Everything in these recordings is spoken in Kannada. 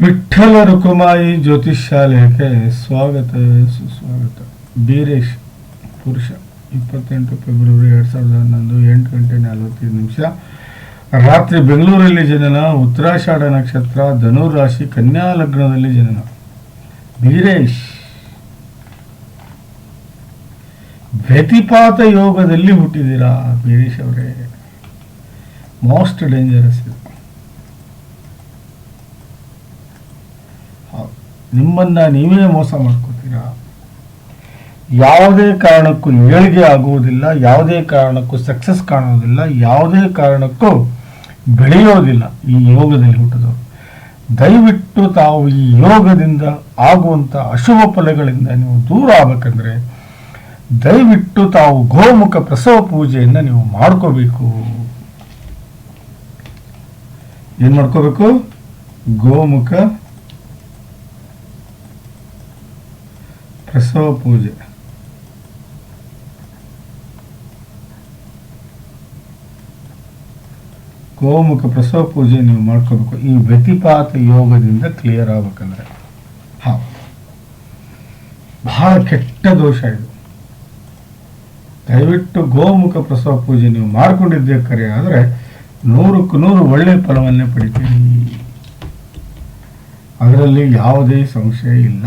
ವಿಠ್ಠಲ ರುಕುಮಾಯಿ ಜ್ಯೋತಿಷ್ಯಾಲಯಕ್ಕೆ ಸ್ವಾಗತ ಸುಸ್ವಾಗತ ಬೀರೇಶ್, ಪುರುಷ, ಇಪ್ಪತ್ತೆಂಟು ಫೆಬ್ರವರಿ ಎರಡು ಸಾವಿರದ ಹನ್ನೊಂದು, ಎಂಟು ಗಂಟೆ ನಲವತ್ತೈದು ನಿಮಿಷ. ರಾತ್ರಿ ಬೆಂಗಳೂರಲ್ಲಿ ಜನನ, ಉತ್ತರಾಷಾಢ ನಕ್ಷತ್ರ, ಧನುರ್ ರಾಶಿ, ಕನ್ಯಾ ಲಗ್ನದಲ್ಲಿ ಜನನ. ಬೀರೇಶ್. ವ್ಯತಿಪಾತ ಯೋಗದಲ್ಲಿ ಹುಟ್ಟಿದ್ದೀರಾ? ಬೀರೇಶ್ ಅವರೇ. ಮೋಸ್ಟ್ ಡೇಂಜರಸ್ ಇದು ಹೌದು. ನಿಮ್ಮನ್ನ ನೀವೇ ಮೋಸ ಮಾಡ್ಕೋತೀರಾ? ಯಾವುದೇ ಕಾರಣಕ್ಕೂ ಏಳಿಗೆ ಆಗುವುದಿಲ್ಲ, ಯಾವುದೇ ಕಾರಣಕ್ಕೂ ಸಕ್ಸಸ್ ಕಾಣೋದಿಲ್ಲ ಯಾವುದೇ ಕಾರಣಕ್ಕೂ ಬೆಳೆಯೋದಿಲ್ಲ ಈ ಯೋಗದಲ್ಲಿ ಹುಟ್ಟಿದವರು. ದಯವಿಟ್ಟು ತಾವು ಈ ಯೋಗದಿಂದ ಆಗುವಂಥ ಅಶುಭ ಫಲಗಳಿಂದ ನೀವು ದೂರ ಆಗಬೇಕಂದ್ರೆ, ದಯವಿಟ್ಟು ತಾವು ಗೋಮುಖ ಪ್ರಸವ ಪೂಜೆಯನ್ನು ನೀವು ಮಾಡ್ಕೋಬೇಕು. ಏನ್ ಮಾಡ್ಕೋಬೇಕು? ಗೋಮುಖ ಪ್ರಸವ ಪೂಜೆ. ಗೋಮುಖ ಪ್ರಸವ ಪೂಜೆ ನೀವು ಮಾಡ್ಕೋಬೇಕು. ಈ ವ್ಯತಿಪಾತ ಯೋಗದಿಂದ ಕ್ಲಿಯರ್ ಆಗ್ಬೇಕಂದ್ರೆ. ಹಾ. ಬಹಳ ಕೆಟ್ಟ ದೋಷ ಇದು. ದಯವಿಟ್ಟು ಗೋಮುಖ ಪ್ರಸವ ಪೂಜೆ ನೀವು ಮಾಡ್ಕೊಂಡಿದ್ದೇ ಕರೆ, ಆದರೆ ನೂರಕ್ಕೂ ನೂರು ಒಳ್ಳೆ ಫಲವನ್ನೇ ಪಡಿತೀರಿ. ಅದರಲ್ಲಿ ಯಾವುದೇ ಸಂಶಯ ಇಲ್ಲ.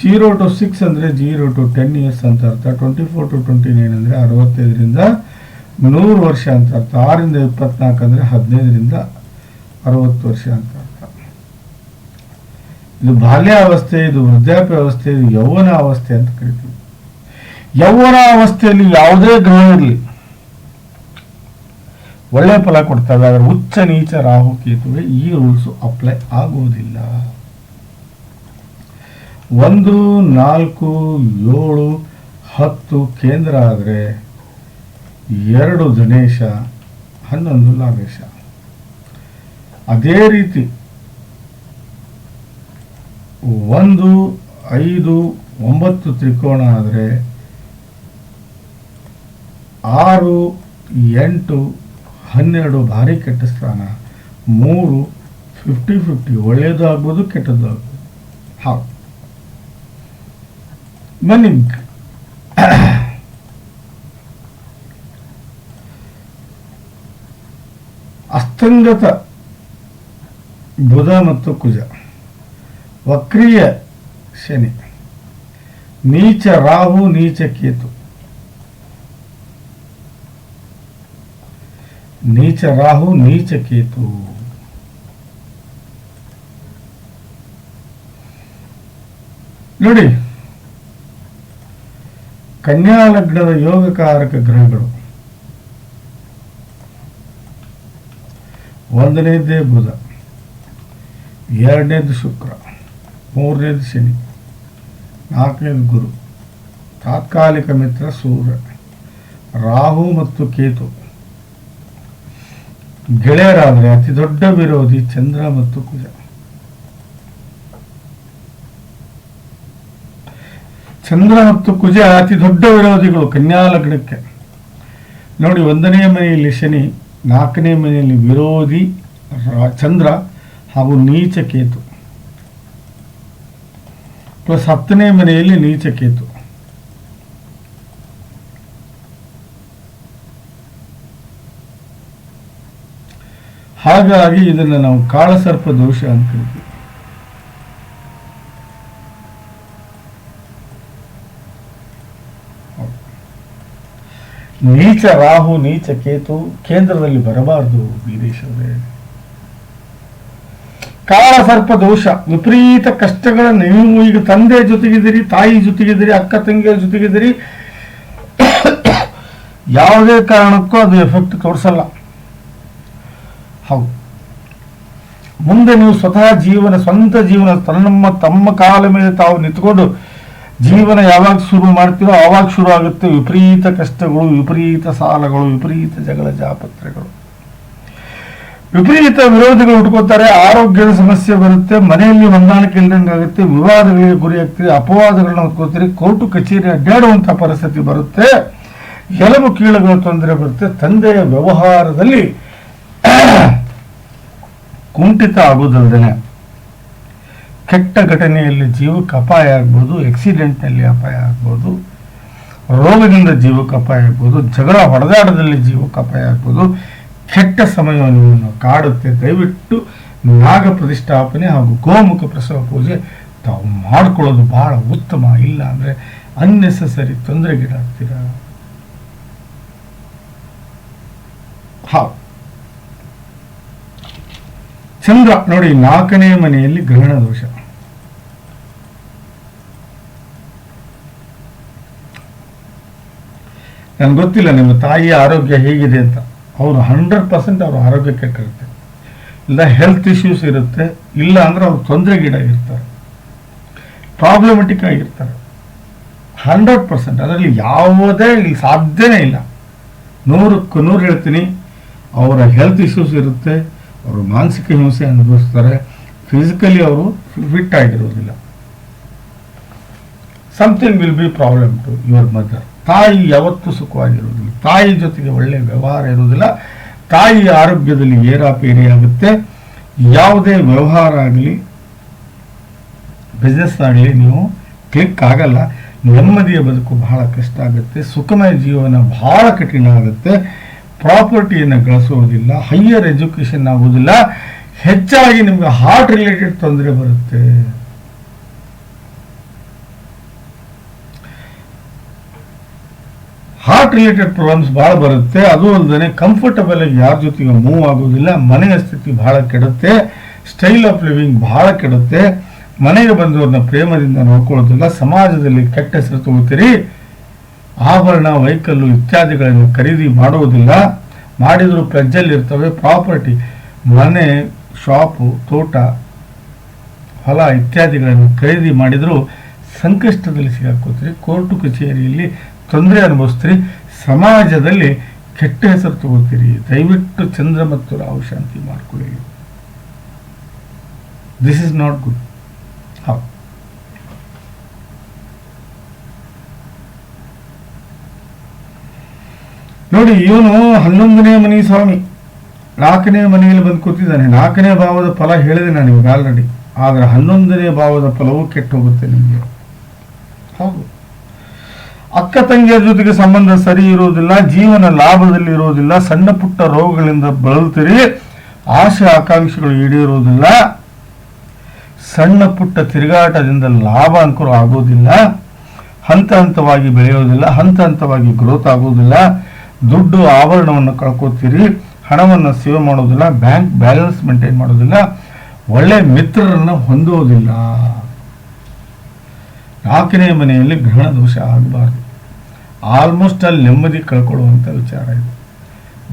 ಜೀರೋ ಟು ಸಿಕ್ಸ್ ಅಂದರೆ ಜೀರೋ ಟು ಟೆನ್ ಇಯರ್ಸ್ ಅಂತ ಅರ್ಥ. Twenty four to twenty nine ಅಂದರೆ ಅರವತ್ತೈದರಿಂದ ನೂರು ವರ್ಷ ಅಂತ ಅರ್ಥ. ಆರಿಂದ ಇಪ್ಪತ್ನಾಲ್ಕು ಅಂದರೆ ಹದಿನೈದರಿಂದ ಅರವತ್ತು ವರ್ಷ ಅಂತ ಅರ್ಥ. ಇದು ಬಾಲ್ಯಾವಸ್ಥೆ ಇದು ವೃದ್ಧಾಪ್ಯ ಅವಸ್ಥೆ, ಇದು ಯೌವನ ಅವಸ್ಥೆ ಅಂತ ಕರಿತೀವಿ. ಯೌವನ ಅವಸ್ಥೆಯಲ್ಲಿ ಯಾವುದೇ ಗ್ರಹ ಇರಲಿ. ಒಳ್ಳೆ ಫಲ ಕೊಡ್ತವೆ, ಆದರೆ ಉಚ್ಚ ನೀಚ ರಾಹು ಕೇತುವೆ ಈ ರೂಲ್ಸು ಅಪ್ಲೈ ಆಗುವುದಿಲ್ಲ. ಒಂದು, ನಾಲ್ಕು, ಏಳು, ಹತ್ತು ಕೇಂದ್ರ ಆದರೆ ಎರಡು ಗಣೇಶ ಹನ್ನೊಂದು ಲಾಭೇಶ. ಅದೇ ರೀತಿ ಒಂದು, ಐದು, ಒಂಬತ್ತು ತ್ರಿಕೋಣ ಆದರೆ ಆರು, ಎಂಟು, ಹನ್ನೆರಡು ಭಾರಿ ಕೆಟ್ಟ ಸ್ಥಾನ, ಮೂರು ಫಿಫ್ಟಿ ಫಿಫ್ಟಿ ಒಳ್ಳೆಯದಾಗ್ಬೋದು ಕೆಟ್ಟದ್ದಾಗ್ಬೋದು ಹೌದು ಬನ್ನಿ ಅಸ್ತಂಗತ ಬುಧ ಮತ್ತು ಕುಜ. ವಕ್ರೀಯ ಶನಿ. ನೀಚ ರಾಹು, ನೀಚ ಕೇತು. ನೀಚ ರಾಹು, ನೀಚ ಕೇತು. ನೋಡಿ ಕನ್ಯಾ ಲಗ್ನದ ಯೋಗಕಾರಕ ಗ್ರಹಗಳು. ಒಂದನೇದೇ ಬುಧ, ಎರಡನೇದು ಶುಕ್ರ, ಮೂರನೇದು ಶನಿ, ನಾಲ್ಕನೇದು ಗುರು, ತಾತ್ಕಾಲಿಕ ಮಿತ್ರ ಸೂರ್ಯ, ರಾಹು ಮತ್ತು ಕೇತು. ಗೆಳೆಯರಾದರೆ ಅತಿ ದೊಡ್ಡ ವಿರೋಧಿ ಚಂದ್ರ ಮತ್ತು ಕುಜ. ಚಂದ್ರ ಮತ್ತು ಕುಜ ಅತಿ ದೊಡ್ಡ ವಿರೋಧಿಗಳು ಕನ್ಯಾ ಲಗ್ನಕ್ಕೆ. ನೋಡಿ ಒಂದನೇ ಮನೆಯಲ್ಲಿ ಶನಿ ನಾಲ್ಕನೇ ಮನೆಯಲ್ಲಿ ವಿರೋಧಿ ಚಂದ್ರ ಹಾಗೂ ನೀಚ ಕೇತು. ಪ್ಲಸ್ ಹತ್ತನೇ ಮನೆಯಲ್ಲಿ ನೀಚ ಕೇತು. ಹಾಗಾಗಿ ಇದನ್ನು ನಾವು ಕಾಳಸರ್ಪ ದೋಷ ಅಂತ ಕರಿತೀವಿ. ನೀಚ ರಾಹು, ನೀಚ ಕೇತು ಕೇಂದ್ರದಲ್ಲಿ ಬರಬಾರದು ವೀರೇಶ್ವರೇ ಕಾಳ ಸರ್ಪ ದೋಷ, ವಿಪರೀತ ಕಷ್ಟಗಳನ್ನು ನೀವು ಈಗ ತಂದೆ ಜೊತೆಗಿದ್ದೀರಿ, ತಾಯಿ ಜೊತೆಗಿದ್ದೀರಿ, ಅಕ್ಕ ತಂಗಿಯ ಜೊತೆಗಿದ್ದೀರಿ, ಯಾವುದೇ ಕಾರಣಕ್ಕೂ ಅದು ಎಫೆಕ್ಟ್ ತೋರಿಸಲ್ಲ. ಹೌದು. ಮುಂದೆ ನೀವು ಸ್ವತಃ ಜೀವನ, ಸ್ವಂತ ಜೀವನ, ತನ್ನ ತಮ್ಮ ಕಾಲ ಮೇಲೆ ತಾವು ನಿಂತ್ಕೊಂಡು ಜೀವನ ಯಾವಾಗ ಶುರು ಮಾಡ್ತೀರೋ ಆವಾಗ ಶುರು ಆಗುತ್ತೆ ವಿಪರೀತ ಕಷ್ಟಗಳು, ವಿಪರೀತ ಸಾಲಗಳು, ವಿಪರೀತ ಜಗಳ ಜಾಪತ್ರೆಗಳು. ವಿಪರೀತ ವಿರೋಧಿಗಳು ಉಟ್ಕೋತಾರೆ ಆರೋಗ್ಯದ ಸಮಸ್ಯೆ ಬರುತ್ತೆ, ಮನೆಯಲ್ಲಿ ಹೊಂದಾಣಿಕೆ ಇಲ್ದಂಗೆ ಆಗುತ್ತೆ ವಿವಾದಗಳಿಗೆ ಗುರಿ ಆಗ್ತೀರಿ ಅಪವಾದಗಳನ್ನ ಹೊತ್ಕೋತೀರಿ ಕೋರ್ಟು ಕಚೇರಿ ಅಡ್ಡಾಡುವಂತಹ ಪರಿಸ್ಥಿತಿ ಬರುತ್ತೆ ಎಲಬು ಕೀಳುಗಳ ತೊಂದರೆ ಬರುತ್ತೆ, ತಂದೆಯ ವ್ಯವಹಾರದಲ್ಲಿ ಕುಂಠಿತ ಆಗುವುದಲ್ಲದೆ ಕೆಟ್ಟ ಘಟನೆಯಲ್ಲಿ ಜೀವಕ್ಕೆ ಅಪಾಯ ಆಗ್ಬೋದು ಆಕ್ಸಿಡೆಂಟ್ನಲ್ಲಿ ಅಪಾಯ ಆಗ್ಬೋದು, ರೋಗದಿಂದ ಜೀವಕ್ಕೆ ಅಪಾಯ ಆಗ್ಬೋದು, ಜಗಳ ಹೊಡೆದಾಡದಲ್ಲಿ ಜೀವಕ್ಕೆ ಅಪಾಯ ಆಗ್ಬೋದು, ಕೆಟ್ಟ ಸಮಯವನ್ನು ಕಾಡುತ್ತೆ. ದಯವಿಟ್ಟು ನಾಗ ಪ್ರತಿಷ್ಠಾಪನೆ ಹಾಗೂ ಗೋಮುಖ ಪ್ರಸವ ಪೂಜೆ ತಾವು ಮಾಡ್ಕೊಳ್ಳೋದು ಬಹಳ ಉತ್ತಮ. ಇಲ್ಲ ಅಂದರೆ ಅನ್ನೆಸೆಸರಿ ತೊಂದರೆಗೀಡಾಗ್ತೀರ ಹಾ. ಚಂದ್ರ ನೋಡಿ ನಾಲ್ಕನೇ ಮನೆಯಲ್ಲಿ ಗ್ರಹಣ ದೋಷ. ನನ್ಗೆ ಗೊತ್ತಿಲ್ಲ ನಿಮ್ಮ ತಾಯಿಯ ಆರೋಗ್ಯ ಹೇಗಿದೆ ಅಂತ. ಅವರು ಹಂಡ್ರೆಡ್ ಪರ್ಸೆಂಟ್ ಅವ್ರ ಆರೋಗ್ಯ ಕೆಟ್ಟಿರುತ್ತೆ ಇಲ್ಲ ಹೆಲ್ತ್ ಇಶ್ಯೂಸ್ ಇರುತ್ತೆ. ಇಲ್ಲ ಅಂದ್ರೆ ಅವ್ರು ತೊಂದರೆಗೀಡಾಗಿರ್ತಾರೆ. ಪ್ರಾಬ್ಲಮೆಟಿಕ್ ಆಗಿರ್ತಾರೆ. ಹಂಡ್ರೆಡ್ ಪರ್ಸೆಂಟ್ ಅದರಲ್ಲಿ ಯಾವುದೇ ಇಲ್ಲಿ ಸಾಧ್ಯನೇ ಇಲ್ಲ. ನೂರಕ್ಕೂ ನೂರು ಹೇಳ್ತೀನಿ. ಅವರ ಹೆಲ್ತ್ ಇಶ್ಯೂಸ್ ಇರುತ್ತೆ. ಅವರು ಮಾನಸಿಕ ಹಿಂಸೆ ಅನುಭವಿಸ್ತಾರೆ. ಫಿಸಿಕಲಿ ಅವರು ಫಿಟ್ ಆಗಿರೋದಿಲ್ಲ. Something will be problem to your mother ತಾಯಿ ಯಾವತ್ತೂ ಸುಖವಾಗಿರುವುದಿಲ್ಲ. ತಾಯಿ ಜೊತೆಗೆ ಒಳ್ಳೆಯ ವ್ಯವಹಾರ ಇರುವುದಿಲ್ಲ. ತಾಯಿ ಆರೋಗ್ಯದಲ್ಲಿ ಏರಾಪೇರಿ ಆಗುತ್ತೆ ಯಾವುದೇ ವ್ಯವಹಾರ ಆಗಲಿ ಬಿಸ್ನೆಸ್ ಆಗಲಿ ನೀವು ಕ್ಲಿಕ್ ಆಗಲ್ಲ. ನೆಮ್ಮದಿಯ ಬದುಕು ಬಹಳ ಕಷ್ಟ ಆಗುತ್ತೆ. ಸುಖಮಯ ಜೀವನ ಬಹಳ ಕಠಿಣ ಆಗುತ್ತೆ. ಪ್ರಾಪರ್ಟಿಯನ್ನು ಗಳಿಸುವುದಿಲ್ಲ. ಹೈಯರ್ ಎಜುಕೇಷನ್ ಆಗುವುದಿಲ್ಲ. ಹೆಚ್ಚಾಗಿ ನಿಮಗೆ ಹಾರ್ಟ್ ರಿಲೇಟೆಡ್ ತೊಂದರೆ ಬರುತ್ತೆ. ಹಾರ್ಟ್ ರಿಲೇಟೆಡ್ ಪ್ರಾಬ್ಲಮ್ಸ್ ಭಾಳ ಬರುತ್ತೆ. ಅದು ಅಲ್ಲದೆ ಕಂಫರ್ಟಬಲ್ ಆಗಿ ಯಾರ ಜೊತೆಗೆ ಮೂವ್ ಆಗೋದಿಲ್ಲ. ಮನೆಯ ಸ್ಥಿತಿ ಬಹಳ ಕೆಡುತ್ತೆ. ಸ್ಟೈಲ್ ಆಫ್ ಲಿವಿಂಗ್ ಬಹಳ ಕೆಡುತ್ತೆ. ಮನೆಗೆ ಬಂದವ್ರನ್ನ ಪ್ರೇಮದಿಂದ ನೋಡ್ಕೊಳ್ಳೋದಿಲ್ಲ. ಸಮಾಜದಲ್ಲಿ ಕೆಟ್ಟ ಹೆಸರು ತಗೋತೀರಿ. ಆಭರಣ, ವೈಕಲ್ಲು ಇತ್ಯಾದಿಗಳನ್ನು ಖರೀದಿ ಮಾಡುವುದಿಲ್ಲ ಮಾಡಿದರೂ ಇರ್ತವೆ. ಪ್ರಾಪರ್ಟಿ ಮನೆ ಶಾಪು ತೋಟ, ಹೊಲ ಇತ್ಯಾದಿಗಳನ್ನು ಖರೀದಿ ಮಾಡಿದರೂ ಸಂಕಷ್ಟದಲ್ಲಿ ಸಿಗಾಕೋತೀರಿ ಕೋರ್ಟು ಕಚೇರಿಯಲ್ಲಿ ತೊಂದರೆ ಅನುಭವಿಸ್ತೀರಿ. ಸಮಾಜದಲ್ಲಿ ಕೆಟ್ಟ ಹೆಸರು ತಗೋತೀರಿ. ದಯವಿಟ್ಟು ಚಂದ್ರ ಮತ್ತು ರಾಹು ಶಾಂತಿ ಮಾಡ್ಕೊಳ್ಳಿ. ದಿಸ್ ಇಸ್ ನಾಟ್ ಗುಡ್ ಹೌದು ನೋಡಿ, ಇವನು ಹನ್ನೊಂದನೇ ಮನೆ ಸ್ವಾಮಿ. ನಾಲ್ಕನೇ ಮನೆಯಲ್ಲಿ ಬಂದು ಕೂತಿದ್ದಾನೆ. ನಾಲ್ಕನೇ ಭಾವದ ಫಲ ಹೇಳಿದೆ ನಾನು ಇವಾಗ ಆಲ್ರೆಡಿ ಆದರೆ ಹನ್ನೊಂದನೇ ಭಾವದ ಫಲವು ಕೆಟ್ಟು ಹೋಗುತ್ತೆ ನಿಮಗೆ. ಹೌದು. ಅಕ್ಕ ತಂಗಿಯರ ಜೊತೆಗೆ ಸಂಬಂಧ ಸರಿ ಇರುವುದಿಲ್ಲ ಜೀವನ ಲಾಭದಲ್ಲಿ ಇರುವುದಿಲ್ಲ ಸಣ್ಣ ಪುಟ್ಟ ರೋಗಗಳಿಂದ ಬಳಲ್ತೀರಿ, ಆಸೆ ಆಕಾಂಕ್ಷೆಗಳು ಈಡೇರುವುದಿಲ್ಲ ಸಣ್ಣ ಪುಟ್ಟ ತಿರುಗಾಟದಿಂದ ಲಾಭ ಅಂಕರು ಆಗೋದಿಲ್ಲ. ಹಂತ ಹಂತವಾಗಿ ಬೆಳೆಯೋದಿಲ್ಲ, ಹಂತ ಹಂತವಾಗಿ ಗ್ರೋತ್ ಆಗೋದಿಲ್ಲ. ದುಡ್ಡು ಆವರಣವನ್ನು ಕಳ್ಕೊತೀರಿ, ಹಣವನ್ನು ಸೇವ್ ಮಾಡೋದಿಲ್ಲ ಬ್ಯಾಂಕ್ ಬ್ಯಾಲೆನ್ಸ್ ಮೇಂಟೈನ್ ಮಾಡೋದಿಲ್ಲ. ಒಳ್ಳೆ ಮಿತ್ರರನ್ನು ಹೊಂದೋದಿಲ್ಲ. ನಾಲ್ಕನೇ ಮನೆಯಲ್ಲಿ ಗ್ರಹಣ ದೋಷ ಆಗಬಾರ್ದು. ಆಲ್ಮೋಸ್ಟ್ ಅಲ್ಲಿ ನೆಮ್ಮದಿ ಕಳ್ಕೊಳ್ಳುವಂಥ ವಿಚಾರ ಇದೆ.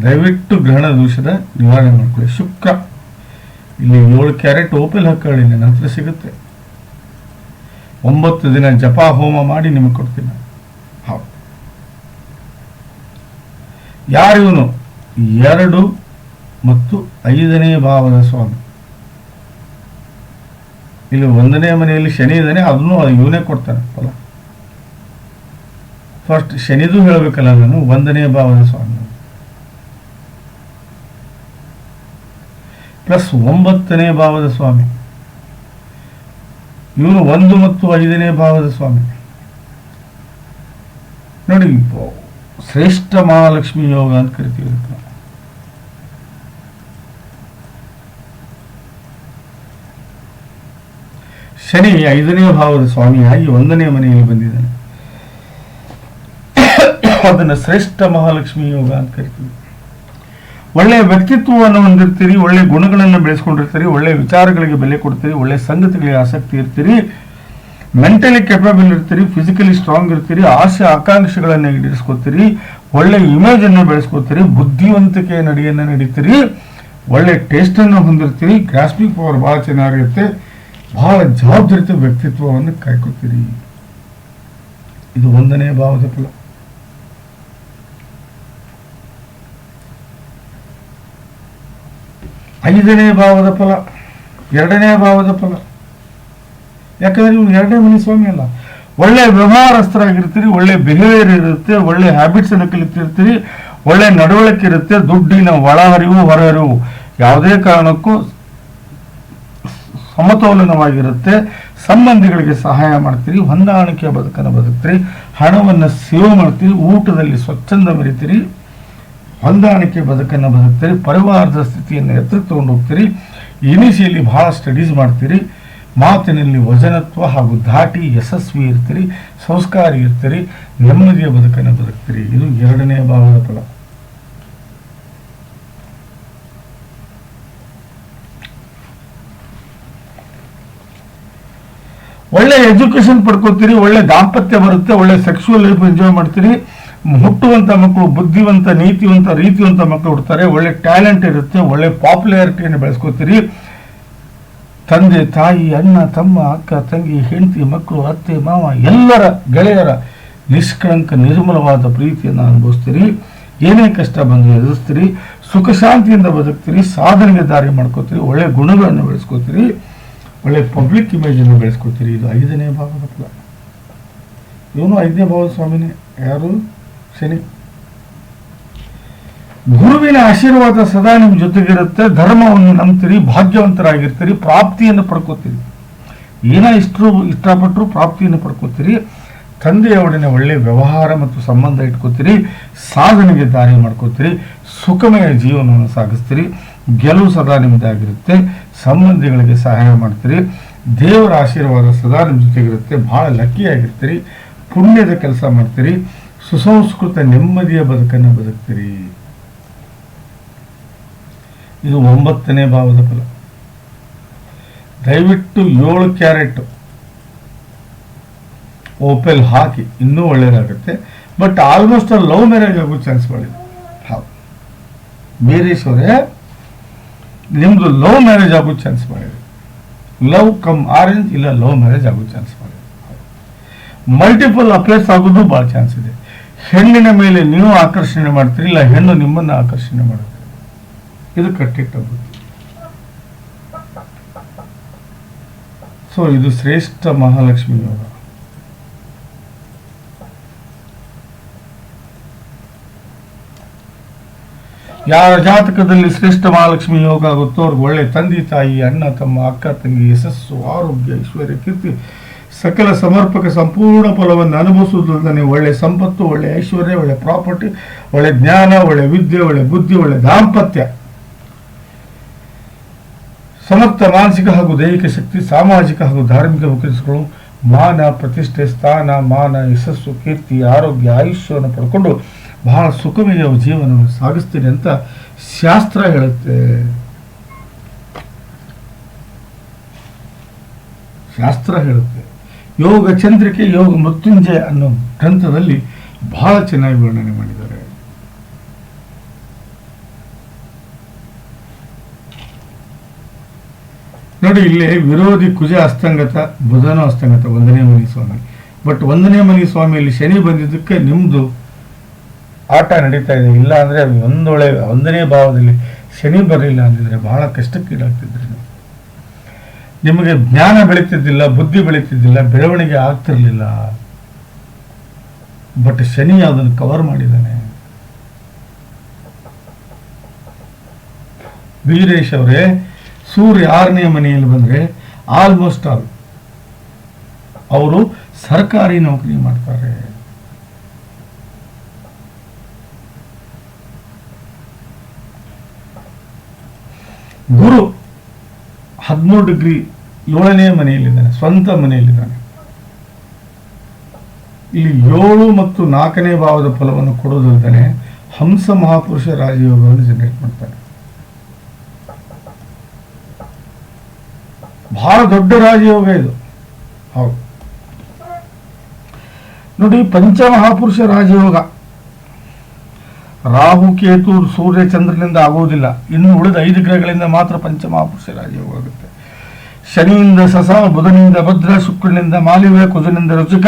ದಯವಿಟ್ಟು ಗ್ರಹಣ ದೋಷದ ನಿವಾರಣೆ ಮಾಡ್ಕೊಳ್ಳಿ. ಶುಕ್ರ. ಇಲ್ಲಿ ಏಳು ಕ್ಯಾರೆಟ್ ಓಪೆಲ್ ಹಾಕೊಳ್ಳಿ, ನನ್ನ ಹತ್ರ ಸಿಗುತ್ತೆ. ಒಂಬತ್ತು ದಿನ ಜಪ ಹೋಮ ಮಾಡಿ ನಿಮಗೆ ಕೊಡ್ತೀನಿ. ಹೌದು. ಯಾರಿವನು? ಎರಡು ಮತ್ತು ಐದನೇ ಭಾವದ ಸ್ವಾಮಿ. ಇಲ್ಲಿ ಒಂದನೇ ಮನೆಯಲ್ಲಿ ಶನಿ ಇದ್ದಾನೆ, ಅದನ್ನು ಇವನೇ ಕೊಡ್ತಾನೆ. ಫಲ ಫಸ್ಟ್ ಶನಿದು ಹೇಳಬೇಕಲ್ಲ ನಾನು, ಒಂದನೇ ಭಾವದ ಸ್ವಾಮಿ. ಪ್ಲಸ್ ಒಂಬತ್ತನೇ ಭಾವದ ಸ್ವಾಮಿ. ಇವನು ಒಂದು ಮತ್ತು ಐದನೇ ಭಾವದ ಸ್ವಾಮಿ. ನೋಡಿ, ಶ್ರೇಷ್ಠ ಮಹಾಲಕ್ಷ್ಮಿ ಯೋಗ ಅಂತ ಕರಿತೀವಿ ಇದಕ್ಕೆ ನಾವು. ಶನಿ ಐದನೇ ಭಾವದ ಸ್ವಾಮಿಯಾಗಿ ಒಂದನೇ ಮನೆಯಲ್ಲಿ ಬಂದಿದ್ದಾನೆ. ಅದನ್ನು ಶ್ರೇಷ್ಠ ಮಹಾಲಕ್ಷ್ಮಿ ಯೋಗ ಅಂತ ಕರಿತೀವಿ. ಒಳ್ಳೆಯ ವ್ಯಕ್ತಿತ್ವವನ್ನು ಹೊಂದಿರ್ತೀರಿ, ಒಳ್ಳೆಯ ಗುಣಗಳನ್ನು ಬೆಳೆಸ್ಕೊಂಡಿರ್ತೀರಿ, ಒಳ್ಳೆಯ ವಿಚಾರಗಳಿಗೆ ಬೆಲೆ ಕೊಡ್ತೀರಿ, ಒಳ್ಳೆಯ ಸಂಗತಿಗಳಿಗೆ ಆಸಕ್ತಿ ಇರ್ತೀರಿ ಮೆಂಟಲಿ ಕೆಪಬಲ್ ಇರ್ತೀರಿ ಫಿಸಿಕಲಿ ಸ್ಟ್ರಾಂಗ್ ಇರ್ತೀರಿ, ಆಸೆ ಆಕಾಂಕ್ಷೆಗಳನ್ನು ಈಡೇರಿಸ್ಕೊತೀರಿ ಒಳ್ಳೆ ಇಮೇಜ್ ಅನ್ನು ಬೆಳೆಸ್ಕೊತೀರಿ, ಬುದ್ಧಿವಂತಿಕೆಯ ನಡೆಯನ್ನು ನಡೀತೀರಿ ಒಳ್ಳೆ ಟೇಸ್ಟನ್ನು ಹೊಂದಿರ್ತೀರಿ ಗ್ರಾಸ್ಪಿಂಗ್ ಪವರ್ ಭಾಳ ಚೆನ್ನಾಗಿರುತ್ತೆ. ಬಹಳ ಜವಾಬ್ದಾರಿತ ವ್ಯಕ್ತಿತ್ವವನ್ನು ಕಾಯ್ಕೊತೀರಿ. ಇದು ಒಂದನೇ ಭಾವದ ಫಲ. ಐದನೇ ಭಾವದ ಫಲ, ಎರಡನೇ ಭಾವದ ಫಲ. ಯಾಕಂದ್ರೆ ನೀವು ಎರಡನೇ ಮನೆ ಸ್ವಾಮಿ ಅಲ್ಲ. ಒಳ್ಳೆ ವ್ಯವಹಾರಸ್ಥರಾಗಿರ್ತೀರಿ, ಒಳ್ಳೆ ಬಿಹೇವಿಯರ್ ಇರುತ್ತೆ, ಒಳ್ಳೆ ಹ್ಯಾಬಿಟ್ಸ್ ಅನ್ನು ಕಲಿತಿರ್ತೀರಿ, ಒಳ್ಳೆ ನಡವಳಿಕೆ ಇರುತ್ತೆ, ದುಡ್ಡಿನ ಒಳಹರಿವು ಹೊರಹರಿವು ಯಾವುದೇ ಕಾರಣಕ್ಕೂ ಸಮತೋಲನವಾಗಿರುತ್ತೆ. ಸಂಬಂಧಿಗಳಿಗೆ ಸಹಾಯ ಮಾಡ್ತೀರಿ, ಹೊಂದಾಣಿಕೆಯ ಬದುಕನ್ನು ಬದುಕ್ತೀರಿ, ಹಣವನ್ನು ಸೇವ್ ಮಾಡ್ತೀರಿ, ಊಟದಲ್ಲಿ ಸ್ವಚ್ಛಂದ ಮೆರಿತೀರಿ ಹೊಂದಾಣಿಕೆ ಬದುಕನ್ನು ಬದುಕ್ತೀರಿ, ಪರಿವಾರದ ಸ್ಥಿತಿಯನ್ನು ಎತ್ತರ ತಗೊಂಡು ಹೋಗ್ತೀರಿ ಇನಿಷಿಯಲಿ ಬಹಳ ಸ್ಟಡೀಸ್ ಮಾಡ್ತೀರಿ, ಮಾತಿನಲ್ಲಿ ವಜನತ್ವ ಹಾಗೂ ಧಾಟಿ ಯಶಸ್ವಿ ಇರ್ತೀರಿ, ಸಂಸ್ಕಾರಿ ಇರ್ತೀರಿ, ನೆಮ್ಮದಿಯ ಬದುಕನ್ನು ಬದುಕ್ತೀರಿ. ಇದು ಎರಡನೇ ಭಾಗದ ಫಲ ಒಳ್ಳೆ ಎಜುಕೇಶನ್ ಪಡ್ಕೋತೀರಿ, ಒಳ್ಳೆ ದಾಂಪತ್ಯ ಬರುತ್ತೆ, ಒಳ್ಳೆ ಸೆಕ್ಸುವಲ್ ಲೈಫ್ ಎಂಜಾಯ್ ಮಾಡ್ತೀರಿ. ಹುಟ್ಟುವಂತ ಮಕ್ಕಳು ಬುದ್ಧಿವಂತ, ನೀತಿವಂತ, ರೀತಿವಂತ ಮಕ್ಕಳು ಹುಡ್ತಾರೆ, ಒಳ್ಳೆ ಟ್ಯಾಲೆಂಟ್ ಇರುತ್ತೆ, ಒಳ್ಳೆ ಪಾಪ್ಯುಲಾರಿಟಿಯನ್ನು ಬೆಳೆಸ್ಕೋತೀರಿ. ತಂದೆ, ತಾಯಿ, ಅಣ್ಣ, ತಮ್ಮ, ಅಕ್ಕ, ತಂಗಿ, ಹೆಂಡತಿ ಮಕ್ಕಳು ಅತ್ತೆ, ಮಾವ, ಎಲ್ಲರ ಗೆಳೆಯರ ನಿಷ್ಕಳಂಕ, ನಿರ್ಮಲವಾದ ಪ್ರೀತಿಯನ್ನು ಅನುಭವಿಸ್ತೀರಿ. ಏನೇ ಕಷ್ಟ ಬಂದು ಎದುರಿಸ್ತೀರಿ. ಸುಖ ಶಾಂತಿಯಿಂದ ಬದುಕ್ತೀರಿ, ಸಾಧನೆಗೆ ದಾರಿ ಮಾಡ್ಕೋತೀರಿ, ಒಳ್ಳೆ ಗುಣಗಳನ್ನು ಬೆಳೆಸ್ಕೋತೀರಿ. ಒಳ್ಳೆ ಪಬ್ಲಿಕ್ ಇಮೇಜನ್ನು ಬೆಳೆಸ್ಕೊತೀರಿ ಇದು ಐದನೇ ಭಾವದ ಫಲ ಇವನು ಐದನೇ ಭಾವದ ಸ್ವಾಮಿನೇ ಯಾರು? ಶನಿ. ಗುರುವಿನ ಆಶೀರ್ವಾದ ಸದಾ ನಿಮ್ಮ ಜೊತೆಗಿರುತ್ತೆ. ಧರ್ಮವನ್ನು ನಂಬ್ತೀರಿ, ಭಾಗ್ಯವಂತರಾಗಿರ್ತೀರಿ, ಪ್ರಾಪ್ತಿಯನ್ನು ಪಡ್ಕೋತೀರಿ. ಏನೋ ಇಷ್ಟರು ಇಷ್ಟಪಟ್ಟರು ಪ್ರಾಪ್ತಿಯನ್ನು ಪಡ್ಕೋತೀರಿ. ತಂದೆಯವರೊಡನೆ ಒಳ್ಳೆ ವ್ಯವಹಾರ ಮತ್ತು ಸಂಬಂಧ ಇಟ್ಕೋತೀರಿ, ಸಾಧನೆಗೆ ದಾರಿ ಮಾಡ್ಕೋತೀರಿ, ಸುಖಮಯ ಜೀವನವನ್ನು ಸಾಗಿಸ್ತೀರಿ, ಗೆಲುವು ಸದಾ ನಿಮ್ಮದಾಗಿರುತ್ತೆ ಸಂಬಂಧಿಗಳಿಗೆ ಸಹಾಯ ಮಾಡ್ತೀರಿ, ದೇವರ ಆಶೀರ್ವಾದ ಸದಾ ನಿಮ್ಮ ಜೊತೆಗಿರುತ್ತೆ, ಬಹಳ ಲಕ್ಕಿಯಾಗಿರ್ತೀರಿ, ಪುಣ್ಯದ ಕೆಲಸ ಮಾಡ್ತೀರಿ, ಸುಸಂಸ್ಕೃತ ನೆಮ್ಮದಿಯ ಬದುಕನ್ನು ಬದುಕ್ತೀರಿ. ಇದು ಒಂಬತ್ತನೇ ಭಾವದ ಫಲ. ದಯವಿಟ್ಟು ಏಳು ಕ್ಯಾರೆಟ್ ಓಪೆಲ್ ಹಾಕಿ, ಇನ್ನೂ ಒಳ್ಳೇದಾಗುತ್ತೆ. ಬಟ್ ಆಲ್ಮೋಸ್ಟ್ ಲವ್ ಮ್ಯಾರೇಜ್ ಆಗೋ ಚಾನ್ಸ್ ಮಾಡಿ ಬೀರೇಶ್ ಅವರೇ, ನಿಮ್ದು ಲವ್ ಮ್ಯಾರೇಜ್ ಆಗೋ ಚಾನ್ಸ್ ಮಾಡಿದೆ ಲವ್ ಕಮ್ ಆರೆಂಜ್ ಇಲ್ಲ ಲವ್ ಮ್ಯಾರೇಜ್ ಆಗೋ ಚಾನ್ಸ್ ಮಾಡಿದೆ ಮಲ್ಟಿಪಲ್ ಅಫೇರ್ಸ್ ಆಗೋದು ಭಾಳ ಚಾನ್ಸ್ ಇದೆ. ಹೆಣ್ಣಿನ ಮೇಲೆ ನೀವು ಆಕರ್ಷಣೆ ಮಾಡ್ತೀರಿ, ಇಲ್ಲ ಹೆಣ್ಣು ನಿಮ್ಮನ್ನು ಆಕರ್ಷಣೆ ಮಾಡುತ್ತೆ. ಇದು ಕಟ್ಟಿಟ್ಟ ಬುದ್ಧಿ. ಸೊ ಇದು ಶ್ರೇಷ್ಠ ಮಹಾಲಕ್ಷ್ಮಿ ಯೋಗ. ಯಾರ ಜಾತಕದಲ್ಲಿ ಶ್ರೇಷ್ಠ ಮಹಾಲಕ್ಷ್ಮಿ ಯೋಗ ಆಗುತ್ತೋ ಅವ್ರಿಗೆ ಒಳ್ಳೆ ತಂದೆ, ತಾಯಿ, ಅಣ್ಣ, ತಮ್ಮ, ಅಕ್ಕ, ತಂಗಿ, ಯಶಸ್ಸು, ಆರೋಗ್ಯ, ಐಶ್ವರ್ಯ, ಕೀರ್ತಿ, ಸಕಲ ಸಮರ್ಪಕ ಸಂಪೂರ್ಣ ಫಲವನ್ನು ಅನುಭವಿಸುವುದಲ್ಲದೆ ಒಳ್ಳೆ ಸಂಪತ್ತು, ಒಳ್ಳೆ ಐಶ್ವರ್ಯ, ಒಳ್ಳೆ ಪ್ರಾಪರ್ಟಿ, ಒಳ್ಳೆ ಜ್ಞಾನ, ಒಳ್ಳೆ ವಿದ್ಯೆ, ಒಳ್ಳೆ ಬುದ್ಧಿ, ಒಳ್ಳೆ ದಾಂಪತ್ಯ. ಸಮರ್ಥ ಮಾನಸಿಕ ಹಾಗೂ ದೈಹಿಕ ಶಕ್ತಿ, ಸಾಮಾಜಿಕ ಹಾಗೂ ಧಾರ್ಮಿಕ ಕೆಲಸಗಳು ಮಾನ, ಪ್ರತಿಷ್ಠೆ, ಸ್ಥಾನ, ಮಾನ, ಯಶಸ್ಸು, ಕೀರ್ತಿ, ಆರೋಗ್ಯ, ಆಯುಷ್ಯವನ್ನು ಪಡ್ಕೊಂಡು ಬಹಳ ಸುಖಮಯ ಜೀವನವನ್ನು ಸಾಗಿಸ್ತೀನಿ ಅಂತ ಶಾಸ್ತ್ರ ಹೇಳುತ್ತೆ. ಶಾಸ್ತ್ರ ಹೇಳುತ್ತೆ. ಯೋಗ ಚಂದ್ರಿಕೆ, ಯೋಗ ಮೃತ್ಯುಂಜಯ ಅನ್ನೋ ಗ್ರಂಥದಲ್ಲಿ ಬಹಳ ಚೆನ್ನಾಗಿ ವರ್ಣನೆ ಮಾಡಿದ್ದಾರೆ. ನೋಡಿ, ಇಲ್ಲಿ ವಿರೋಧಿ ಕುಜ ಅಸ್ತಂಗತ, ಬುಧನ ಅಸ್ತಂಗತ, ಒಂದನೇ ಮನಿ ಸ್ವಾಮಿ. ಬಟ್ ಒಂದನೇ ಮನಿ ಸ್ವಾಮಿಯಲ್ಲಿ ಶನಿ ಬಂದಿದ್ದಕ್ಕೆ ನಿಮ್ದು ಆಟ ನಡೀತಾ ಇದೆ. ಇಲ್ಲ ಅಂದ್ರೆ ಒಂದೊಳೆ ಒಂದನೇ ಭಾವದಲ್ಲಿ ಶನಿ ಬರಲಿಲ್ಲ ಅಂದಿದ್ರೆ ಬಹಳ ಕಷ್ಟಕ್ಕೀಡಾಗ್ತಿದ್ರಿ. ನಿಮಗೆ ಜ್ಞಾನ ಬೆಳೀತಿದ್ದಿಲ್ಲ, ಬುದ್ಧಿ ಬೆಳೀತಿದ್ದಿಲ್ಲ, ಬೆಳವಣಿಗೆ ಆಗ್ತಿರ್ಲಿಲ್ಲ. ಬಟ್ ಶನಿ ಅದನ್ನು ಕವರ್ ಮಾಡಿದ್ದಾನೆ. ವೀರೇಶ್ ಅವರೇ, ಸೂರ್ಯ ಆರನೇ ಮನೆಯಲ್ಲಿ ಬಂದ್ರೆ ಆಲ್ಮೋಸ್ಟ್ ಆಲ್ ಅವರು ಸರ್ಕಾರಿ ನೌಕರಿ ಮಾಡ್ತಾರೆ ಗುರು ಹದಿಮೂರು ಡಿಗ್ರಿ ಏಳನೇ ಮನೆಯಲ್ಲಿದ್ದಾನೆ, ಸ್ವಂತ ಮನೆಯಲ್ಲಿದ್ದಾನೆ. ಇಲ್ಲಿ ಏಳು ಮತ್ತು ನಾಲ್ಕನೇ ಭಾವದ ಫಲವನ್ನು ಕೊಡೋದಲ್ದೇ ಹಂಸ ಮಹಾಪುರುಷ ರಾಜಯೋಗವನ್ನು ಜನರೇಟ್ ಮಾಡ್ತಾರೆ ಬಹಳ ದೊಡ್ಡ ರಾಜಯೋಗ ಇದು. ಹೌದು. ನೋಡಿ, ಪಂಚಮಹಾಪುರುಷ ರಾಜಯೋಗ. ರಾಹು, ಕೇತು, ಸೂರ್ಯ ಚಂದ್ರನಿಂದ ಆಗುವುದಿಲ್ಲ. ಇನ್ನು ಉಳಿದ ಐದು ಗ್ರಹಗಳಿಂದ ಮಾತ್ರ ಪಂಚಮಹಾಪುರುಷ ರಾಜಯೋಗ ಆಗುತ್ತೆ. ಶನಿಯಿಂದ ಸಸ, ಬುಧನಿಂದ ಭದ್ರ, ಶುಕ್ರನಿಂದ ಮಾಲಿವ್ಯ, ಕುಜನಿಂದ ರುಚುಕ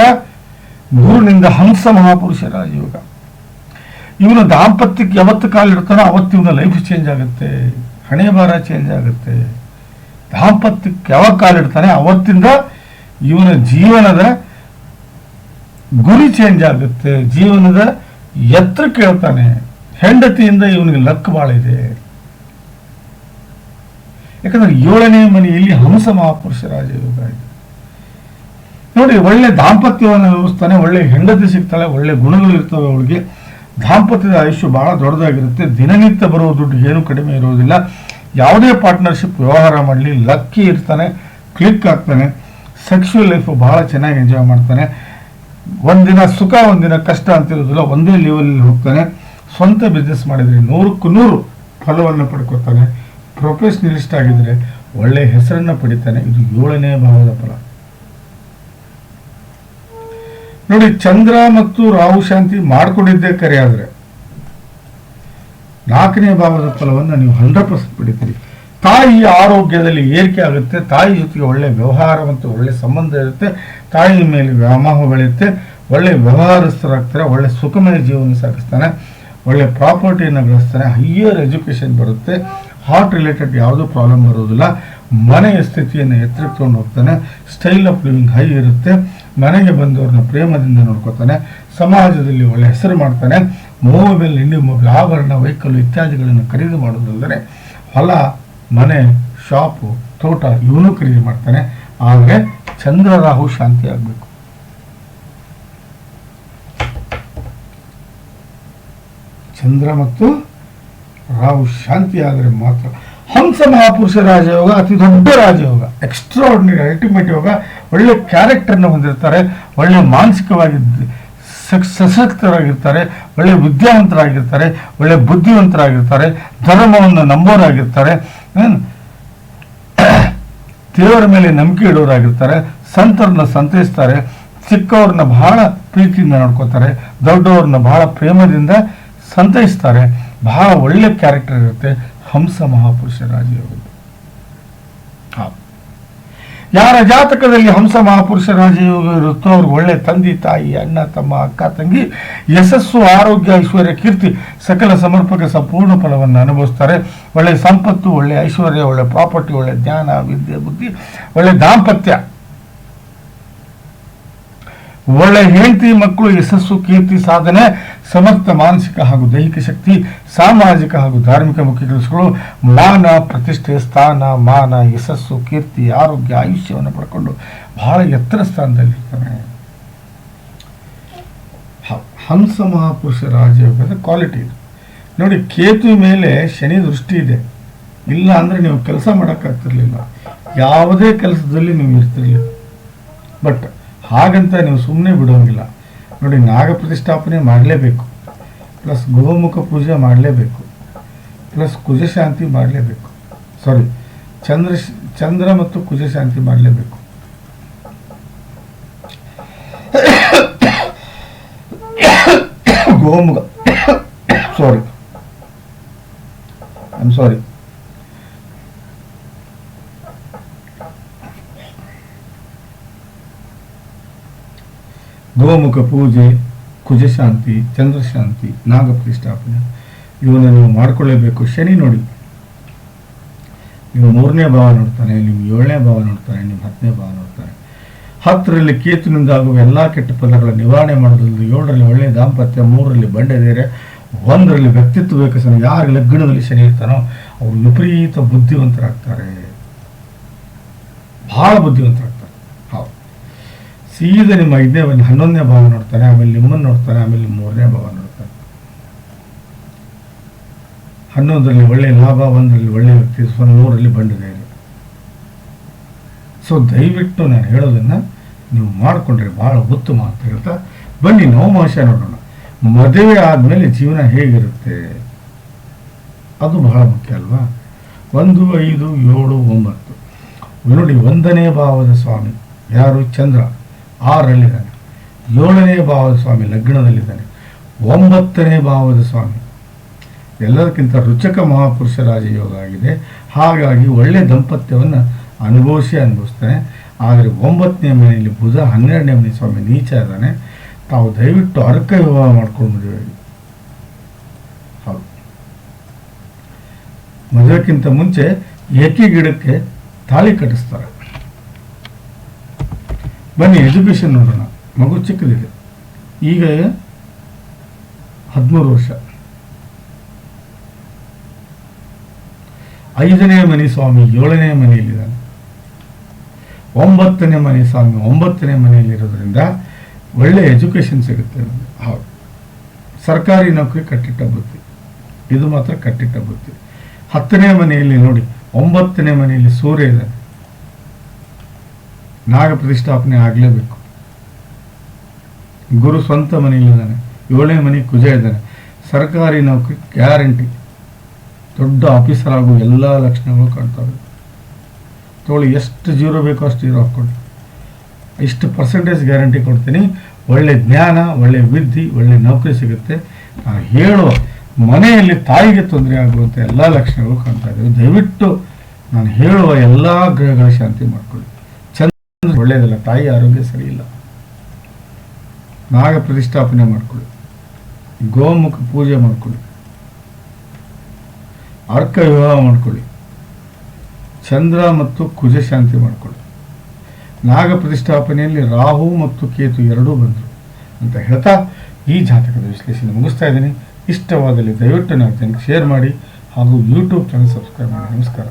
ಗುರುನಿಂದ ಹಂಸ ಮಹಾಪುರುಷ ರಾಜಯೋಗ ಇವನು ದಾಂಪತ್ಯಕ್ಕೆ ಯಾವತ್ತು ಕಾಲಿಡ್ತಾನೋ ಅವತ್ತು ಇವನ ಲೈಫ್ ಚೇಂಜ್ ಆಗುತ್ತೆ. ಹಣೆ ಭಾರ ಚೇಂಜ್ ಆಗುತ್ತೆ. ದಾಂಪತ್ಯಕ್ಕೆ ಯಾವಾಗ ಕಾಲಿಡ್ತಾನೆ ಅವತ್ತಿಂದ ಇವನ ಜೀವನದ ಗುರಿ ಚೇಂಜ್ ಆಗುತ್ತೆ. ಜೀವನದ ಎತ್ತರ ಕೇಳ್ತಾನೆ. ಹೆಂಡತಿಯಿಂದ ಇವನಿಗೆ ಲಕ್ ಭಾಳ ಇದೆ. ಯಾಕಂದ್ರೆ ಏಳನೇ ಮನೆಯಲ್ಲಿ ಹಂಸ ಮಹಾಪುರುಷ ರಾಜಯೋಗ ಇದೆ ನೋಡಿ, ಒಳ್ಳೆ ದಾಂಪತ್ಯವನ್ನು ವ್ಯವಸ್ಥಾನೆ ಒಳ್ಳೆ ಹೆಂಡತಿ ಸಿಗ್ತಾಳೆ, ಒಳ್ಳೆ ಗುಣಗಳು ಇರ್ತವೆ ಅವಳಿಗೆ. ದಾಂಪತ್ಯದ ಆಯುಷ್ಯ ಬಹಳ ದೊಡ್ಡದಾಗಿರುತ್ತೆ. ದಿನನಿತ್ಯ ಬರುವ ದುಡ್ಡು ಏನು ಕಡಿಮೆ ಇರೋದಿಲ್ಲ. ಯಾವುದೇ ಪಾರ್ಟ್ನರ್ಶಿಪ್ ವ್ಯವಹಾರ ಮಾಡಲಿ, ಲಕ್ಕಿ ಇರ್ತಾನೆ, ಕ್ಲಿಕ್ ಆಗ್ತಾನೆ ಸೆಕ್ಷುವಲ್ ಲೈಫ್ ಬಹಳ ಚೆನ್ನಾಗಿ ಎಂಜಾಯ್ ಮಾಡ್ತಾನೆ. ಒಂದಿನ ಸುಖ, ಒಂದಿನ ಕಷ್ಟ ಅಂತಿರೋದಿಲ್ಲ, ಒಂದೇ ಲೆವೆಲಲ್ಲಿ ಹೋಗ್ತಾನೆ. ಸ್ವಂತ ಬಿಸ್ನೆಸ್ ಮಾಡಿದರೆ ನೂರಕ್ಕೂ ನೂರು ಫಲವನ್ನು ಪಡ್ಕೊತಾನೆ ಪ್ರೊಫೆಷನಲಿಸ್ಟ್ ಆಗಿದ್ರೆ ಒಳ್ಳೆಯ ಹೆಸರನ್ನು ಪಡಿತಾನೆ. ಇದು ಏಳನೇ ಭಾವದ ಫಲ. ನೋಡಿ, ಚಂದ್ರ ಮತ್ತು ರಾಹು ಶಾಂತಿ ಮಾಡಿಕೊಂಡಿದ್ದೇ ಕರೆ ಆದರೆ ನಾಲ್ಕನೇ ಭಾವದ ಫಲವನ್ನು ನೀವು ಹಂಡ್ರೆಡ್ ಪರ್ಸೆಂಟ್ ಪಡಿತೀರಿ. ತಾಯಿಯ ಆರೋಗ್ಯದಲ್ಲಿ ಏರಿಕೆ ಆಗುತ್ತೆ. ತಾಯಿ ಜೊತೆಗೆ ಒಳ್ಳೆ ವ್ಯವಹಾರ ಮತ್ತು ಒಳ್ಳೆ ಸಂಬಂಧ ಇರುತ್ತೆ. ತಾಯಿಯ ಮೇಲೆ ವ್ಯಾಮೋಹ ಬೆಳೆಯುತ್ತೆ ಒಳ್ಳೆ ವ್ಯವಹಾರಸ್ಥರಾಗ್ತಾರೆ. ಒಳ್ಳೆ ಸುಖಮಯ ಜೀವನ ಸಾಗಿಸ್ತಾನೆ. ಒಳ್ಳೆ ಪ್ರಾಪರ್ಟಿಯನ್ನು ಗಳಿಸ್ತಾರೆ ಹೈಯರ್ ಎಜುಕೇಷನ್ ಬರುತ್ತೆ. ಹಾರ್ಟ್ ರಿಲೇಟೆಡ್ ಯಾವುದೂ ಪ್ರಾಬ್ಲಮ್ ಬರೋದಿಲ್ಲ. ಮನೆಯ ಸ್ಥಿತಿಯನ್ನು ಎತ್ತರಕ್ಕೆ ತೊಗೊಂಡು ಹೋಗ್ತಾನೆ. ಸ್ಟೈಲ್ ಆಫ್ ಲಿವಿಂಗ್ ಹೈ ಇರುತ್ತೆ. ಮನೆಗೆ ಬಂದವ್ರನ್ನ ಪ್ರೇಮದಿಂದ ನೋಡ್ಕೋತಾನೆ. ಸಮಾಜದಲ್ಲಿ ಒಳ್ಳೆ ಹೆಸರು ಮಾಡ್ತಾನೆ. ಮೊಬೈಲ್ ಇಂಡಿ ಮೊಬೈಲ್ ಆಭರಣ ವೆಹಿಕಲ್ ಇತ್ಯಾದಿಗಳನ್ನು ಖರೀದಿ ಮಾಡೋದಲ್ಲದೆ ಹೊಲ, ಮನೆ ಶಾಪು ತೋಟ ಇವನು ಖರೀದಿ ಮಾಡ್ತಾನೆ. ಆದರೆ ಚಂದ್ರ, ರಾಹು ಶಾಂತಿ ಆಗಬೇಕು. ಚಂದ್ರ ಮತ್ತು ರಾಹು ಶಾಂತಿ ಆದರೆ ಮಾತ್ರ ಹಂಸ ಮಹಾಪುರುಷ ರಾಜಯೋಗ ಅತಿ ದೊಡ್ಡ ರಾಜಯೋಗ ಎಕ್ಸ್ಟ್ರಾಡಿನರಿ ಅಲ್ಟಿಮೇಟ್ ಯೋಗ, ಒಳ್ಳೆ ಕ್ಯಾರೆಕ್ಟರ್ನ ಹೊಂದಿರ್ತಾರೆ, ಒಳ್ಳೆ ಮಾನಸಿಕವಾಗಿ ಸಕ್- ಸಶಕ್ತರಾಗಿರ್ತಾರೆ, ಒಳ್ಳೆ ವಿದ್ಯಾವಂತರಾಗಿರ್ತಾರೆ, ಒಳ್ಳೆ ಬುದ್ಧಿವಂತರಾಗಿರ್ತಾರೆ, ಧರ್ಮವನ್ನು ನಂಬೋರಾಗಿರ್ತಾರೆ? ದೇವರ ಮೇಲೆ ನಂಬಿಕೆ ಇಡೋರಾಗಿರ್ತಾರೆ, ಸಂತರನ್ನ ಸಂತೈಸ್ತಾರೆ, ಚಿಕ್ಕವ್ರನ್ನ ಬಹಳ ಪ್ರೀತಿಯಿಂದ ನೋಡ್ಕೋತಾರೆ, ದೊಡ್ಡವ್ರನ್ನ ಬಹಳ ಪ್ರೇಮದಿಂದ ಸಂತೈಸ್ತಾರೆ. ಬಹಳ ಒಳ್ಳೆ ಕ್ಯಾರೆಕ್ಟರ್ ಇರುತ್ತೆ ಹಂಸ ಮಹಾಪುರುಷ ರಾಜಯೋಗ. ಹೌದು. ಯಾರ ಜಾತಕದಲ್ಲಿ ಹಂಸ ಮಹಾಪುರುಷ ರಾಜಯೋಗ ಇರುತ್ತೋ ಅವ್ರಿಗೆ ಒಳ್ಳೆ ತಂದೆ, ತಾಯಿ, ಅಣ್ಣ, ತಮ್ಮ, ಅಕ್ಕ, ತಂಗಿ, ಯಶಸ್ಸು, ಆರೋಗ್ಯ, ಐಶ್ವರ್ಯ, ಕೀರ್ತಿ, ಸಕಲ ಸಮರ್ಪಕ ಸಂಪೂರ್ಣ ಫಲವನ್ನು ಅನುಭವಿಸ್ತಾರೆ. ಒಳ್ಳೆ ಸಂಪತ್ತು, ಒಳ್ಳೆ ಐಶ್ವರ್ಯ, ಒಳ್ಳೆ ಪ್ರಾಪರ್ಟಿ ಒಳ್ಳೆ ಜ್ಞಾನ, ವಿದ್ಯೆ, ಬುದ್ಧಿ, ಒಳ್ಳೆ ದಾಂಪತ್ಯ. ಒಳ್ಳೆ ಹೆಂಡತಿ ಮಕ್ಕಳು ಯಶಸ್ಸು, ಕೀರ್ತಿ, ಸಾಧನೆ, ಸಮರ್ಥ, ಮಾನಸಿಕ ಹಾಗೂ ದೈಹಿಕ ಶಕ್ತಿ, ಸಾಮಾಜಿಕ ಹಾಗೂ ಧಾರ್ಮಿಕ ಮುಖ್ಯ ಕೆಲಸಗಳು ಮಾನ ಪ್ರತಿಷ್ಠೆ, ಸ್ಥಾನ, ಮಾನ, ಯಶಸ್ಸು, ಕೀರ್ತಿ, ಆರೋಗ್ಯ, ಆಯುಷ್ಯವನ್ನು ಪಡ್ಕೊಂಡು ಬಹಳ ಎತ್ತರ ಸ್ಥಾನದಲ್ಲಿರ್ತಾನೆ ಹ- ಹಂಸ ಮಹಾಪುರುಷ ರಾಜಯೋಗದ ಕ್ವಾಲಿಟಿ ಇದು. ನೋಡಿ, ಕೇತು ಮೇಲೆ ಶನಿ ದೃಷ್ಟಿ ಇದೆ. ಇಲ್ಲ ಅಂದ್ರೆ ನೀವು ಕೆಲಸ ಮಾಡೋಕ್ಕಾಗ್ತಿರ್ಲಿಲ್ಲ. ಯಾವುದೇ ಕೆಲಸದಲ್ಲಿ ನೀವು ಇರ್ತಿರ್ಲಿಲ್ಲ. ಬಟ್ ಹಾಗಂತ ನೀವು ಸುಮ್ಮನೆ ಬಿಡೋಂಗಿಲ್ಲ. ನೋಡಿ, ನಾಗ ಪ್ರತಿಷ್ಠಾಪನೆ ಮಾಡಲೇಬೇಕು. ಪ್ಲಸ್ ಗೋಮುಖ ಪೂಜೆ ಮಾಡಲೇಬೇಕು. ಪ್ಲಸ್ ಕುಜಶಾಂತಿ ಮಾಡಲೇಬೇಕು. ಸಾರಿ, ಚಂದ್ರ ಚಂದ್ರ ಮತ್ತು ಕುಜಶಾಂತಿ ಮಾಡಲೇಬೇಕು. ಗೋಮುಖ ಸಾರಿ. ಐ ಆಮ್ ಸಾರಿ ಗೋಮುಖ ಪೂಜೆ ಕುಜಶಾಂತಿ ಚಂದ್ರಶಾಂತಿ ನಾಗ ಪ್ರತಿಷ್ಠಾಪನೆ ನೀವು ಮಾಡ್ಕೊಳ್ಳೇಬೇಕು. ಶನಿ ನೋಡಿ. ನೀವು ಮೂರನೇ ಭಾವ ನೋಡ್ತಾನೆ ನಿಮ್ಮ ಏಳನೇ ಭಾವ ನೋಡ್ತಾನೆ ನಿಮ್ಮ ಹತ್ತನೇ ಭಾವ ನೋಡ್ತಾನೆ. ಹತ್ತರಲ್ಲಿ ಕೇತುನಿಂದ ಆಗುವ ಎಲ್ಲ ಕೆಟ್ಟ ಪದಗಳ ನಿವಾರಣೆ ಮಾಡೋದ್ರಲ್ಲಿ ಏಳರಲ್ಲಿ ಒಳ್ಳೆಯ ದಾಂಪತ್ಯ, ಮೂರರಲ್ಲಿ ಬಂಡೆದೇರೆ ಒಂದರಲ್ಲಿ ವ್ಯಕ್ತಿತ್ವ ವಿಕಸನ ಯಾರ ಲಗ್ನದಲ್ಲಿ ಶನಿ ಇರ್ತಾನೋ, ಅವರು ವಿಪರೀತ ಬುದ್ಧಿವಂತರಾಗ್ತಾರೆ. ಬಹಳ ಬುದ್ಧಿವಂತರಾಗ್ತಾರೆ. ಸೀದಾ ನಿಮ್ಮ ಐದನೇ ಹನ್ನೊಂದನೇ ಭಾವ ನೋಡ್ತಾರೆ, ಆಮೇಲೆ ನಿಮ್ಮನ್ನು ನೋಡ್ತಾರೆ, ಆಮೇಲೆ ಮೂರನೇ ಭಾವ ನೋಡ್ತಾರೆ. ಹನ್ನೊಂದರಲ್ಲಿ ಒಳ್ಳೆಯ ಲಾಭ, ಒಂದರಲ್ಲಿ ಒಳ್ಳೆಯ ವ್ಯಕ್ತಿ ಸ್ವಲ್ಪ ನೂರಲ್ಲಿ ಬಂಡಿದೆ ಸೊ ದಯವಿಟ್ಟು ನಾನು ಹೇಳೋದನ್ನು ನೀವು ಮಾಡಿಕೊಂಡ್ರೆ ಭಾಳ ಉತ್ತಮ ಅಂತ ಹೇಳ್ತಾ, ಬನ್ನಿ ನವಮಾಶ ನೋಡೋಣ. ಮದುವೆ ಆದಮೇಲೆ ಜೀವನ ಹೇಗಿರುತ್ತೆ? ಅದು ಬಹಳ ಮುಖ್ಯ ಅಲ್ವಾ? ಒಂದು, ಐದು, ಏಳು, ಒಂಬತ್ತು. ನೋಡಿ, ಒಂದನೇ ಭಾವದ ಸ್ವಾಮಿ, ಯಾರು? ಚಂದ್ರ. ಆರಲ್ಲಿದ್ದಾನೆ. ಏಳನೇ ಭಾವದ ಸ್ವಾಮಿ ಲಗ್ನದಲ್ಲಿದ್ದಾನೆ. ಒಂಬತ್ತನೇ ಭಾವದ ಸ್ವಾಮಿ ಎಲ್ಲದಕ್ಕಿಂತ ರುಚಕ ಮಹಾಪುರುಷ ರಾಜಯೋಗ ಆಗಿದೆ. ಹಾಗಾಗಿ ಒಳ್ಳೆ ದಂಪತ್ಯವನ್ನು ಅನುಭವಿಸಿ ಅನುಭವಿಸ್ತಾನೆ. ಆದರೆ ಒಂಬತ್ತನೇ ಮನೆಯಲ್ಲಿ ಬುಧ, ಹನ್ನೆರಡನೇ ಮನೆ ಸ್ವಾಮಿ ನೀಚ ಇದ್ದಾನೆ. ತಾವು ದಯವಿಟ್ಟು ಅರ್ಕ ವಿವಾಹ ಮಾಡ್ಕೊಂಡು ಮದುವೆ ಹೌದು. ಮದುವೆಕ್ಕಿಂತ ಮುಂಚೆ ಏಕಿ ಗಿಡಕ್ಕೆ ತಾಳಿ ಕಟ್ಟಿಸ್ತಾರೆ. ಬನ್ನಿ ಎಜುಕೇಶನ್ ನೋಡೋಣ. ಮಗು ಚಿಕ್ಕದಿದೆ. ಈಗ ಹದಿಮೂರು ವರ್ಷ. ಐದನೇ ಮನೆ ಸ್ವಾಮಿ, ಏಳನೇ ಮನೆಯಲ್ಲಿದ್ದಾನೆ. ಒಂಬತ್ತನೇ ಮನೆ ಸ್ವಾಮಿ, ಒಂಬತ್ತನೇ ಮನೆಯಲ್ಲಿರೋದ್ರಿಂದ ಒಳ್ಳೆ ಎಜುಕೇಷನ್ ಸಿಗುತ್ತೆ ಹೌದು. ಸರ್ಕಾರಿ ನೌಕರಿ ಕಟ್ಟಿಟ್ಟ ಬುದ್ಧಿ. ಇದು ಮಾತ್ರ ಕಟ್ಟಿಟ್ಟ ಬುದ್ಧಿ. ಹತ್ತನೇ ಮನೆಯಲ್ಲಿ ನೋಡಿ, ಒಂಬತ್ತನೇ ಮನೆಯಲ್ಲಿ ಸೂರ್ಯ ಇದ್ದಾನೆ. ನಾಗ ಪ್ರತಿಷ್ಠಾಪನೆ ಆಗಲೇಬೇಕು. ಗುರು ಸ್ವಂತ ಮನೆಯಲ್ಲಿದ್ದಾನೆ, ಏಳನೇ ಮನೆ ಕುಜ ಇದ್ದಾನೆ. ಸರ್ಕಾರಿ ನೌಕರಿ ಗ್ಯಾರಂಟಿ. ದೊಡ್ಡ ಆಫೀಸರ್ ಆಗೋ ಎಲ್ಲ ಲಕ್ಷಣಗಳು ಕಾಣ್ತವೆ. ತೋಳಿ ಎಷ್ಟು ಜೀರೋ ಬೇಕೋ ಅಷ್ಟು ಜೀರೋ ಹಾಕ್ಕೊಳ್ಳಿ ಇಷ್ಟು ಪರ್ಸೆಂಟೇಜ್ ಗ್ಯಾರಂಟಿ ಕೊಡ್ತೀನಿ. ಒಳ್ಳೆ ಜ್ಞಾನ, ಒಳ್ಳೆ ವಿದ್ಯೆ, ಒಳ್ಳೆ ನೌಕರಿ ಸಿಗುತ್ತೆ. ನಾನು ಹೇಳುವ ಮನೆಯಲ್ಲಿ ತಾಯಿಗೆ ತೊಂದರೆ ಆಗುವಂಥ ಎಲ್ಲ ಲಕ್ಷಣಗಳು ಕಾಣ್ತಾ ಇದ್ದಾವೆ ದಯವಿಟ್ಟು ನಾನು ಹೇಳುವ ಎಲ್ಲ ಗ್ರಹಗಳ ಶಾಂತಿ ಮಾಡ್ಕೊಳ್ಳಿ. ಒಳ್ಳೆಯದಲ್ಲ ತಾಯಿ ಆರೋಗ್ಯ ಸರಿಯಿಲ್ಲ ನಾಗ ಪ್ರತಿಷ್ಠಾಪನೆ ಮಾಡ್ಕೊಳ್ಳಿ ಗೋಮುಖ ಪೂಜೆ ಮಾಡ್ಕೊಳ್ಳಿ ಅರ್ಕ ವಿವಾಹ ಮಾಡ್ಕೊಳ್ಳಿ ಚಂದ್ರ ಮತ್ತು ಕುಜ ಶಾಂತಿ ಮಾಡ್ಕೊಳ್ಳಿ ನಾಗ ಪ್ರತಿಷ್ಠಾಪನೆಯಲ್ಲಿ ರಾಹು ಮತ್ತು ಕೇತು ಎರಡೂ ಬಂದರು ಅಂತ ಹೇಳ್ತಾ ಈ ಜಾತಕದ ವಿಶ್ಲೇಷಣೆ ಮುಗಿಸ್ತಾ ಇದ್ದೀನಿ. ಇಷ್ಟವಾದಲ್ಲಿ ದಯವಿಟ್ಟು ನಾನು ಶೇರ್ ಮಾಡಿ ಹಾಗೂ ಯೂಟ್ಯೂಬ್ ಚಾನಲ್ ಸಬ್ಸ್ಕ್ರೈಬ್ ಮಾಡಿ. ನಮಸ್ಕಾರ.